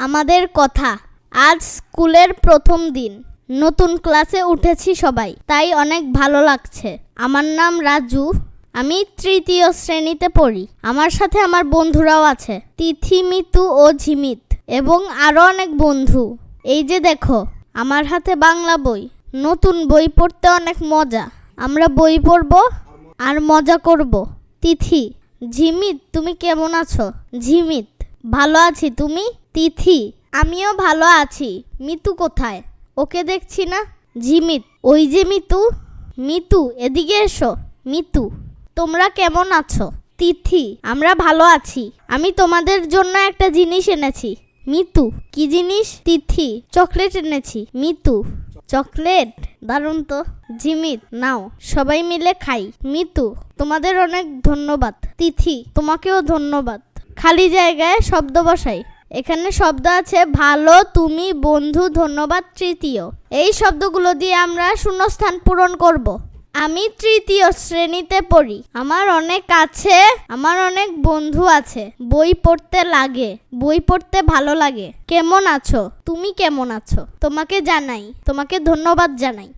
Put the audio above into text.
আমাদের কথা। আজ স্কুলের প্রথম দিন। নতুন ক্লাসে উঠেছি সবাই, তাই অনেক ভালো লাগছে। আমার নাম রাজু, আমি তৃতীয় শ্রেণীতে পড়ি। আমার সাথে আমার বন্ধুরাও আছে, তিথি, মিতু ও ঝিমিত, এবং আরও অনেক বন্ধু। এই যে দেখো, আমার হাতে বাংলা বই। নতুন বই পড়তে অনেক মজা। আমরা বই পড়ব আর মজা করব। তিথি, ঝিমিত, তুমি কেমন আছো? ঝিমিত। ভালো আছি তুমি? তিথি। আমিও ভালো আছি। মিতু কোথায়? ওকে দেখছি না? ঝিমিত ওই যে মিতু। মিতু, এদিকে এসো। মিতু, তোমরা কেমন আছো? তিথি, আমরা ভালো আছি। আমি তোমাদের জন্য একটা জিনিস এনেছি। মিতু, কি জিনিস? তিথি, চকলেট এনেছি। মিতু, চকলেট? দারুণ তো। জিমিত নাও, সবাই মিলে খাই। মিতু, তোমাদের অনেক ধন্যবাদ। তিথি, তোমাকেও ধন্যবাদ। খালি জায়গায় শব্দ বসাই। এখানে শব্দ আছে ভালো, তুমি, বন্ধু, ধন্যবাদ, তৃতীয়। এই শব্দগুলো দিয়ে আমরা শূন্যস্থান পূরণ করব। আমি তৃতীয় শ্রেণীতে পড়ি। আমার অনেক আছে, আমার অনেক বন্ধু আছে। বই পড়তে লাগে, বই পড়তে ভালো লাগে। কেমন আছো? তুমি কেমন আছো? তোমাকে জানাই, তোমাকে ধন্যবাদ জানাই।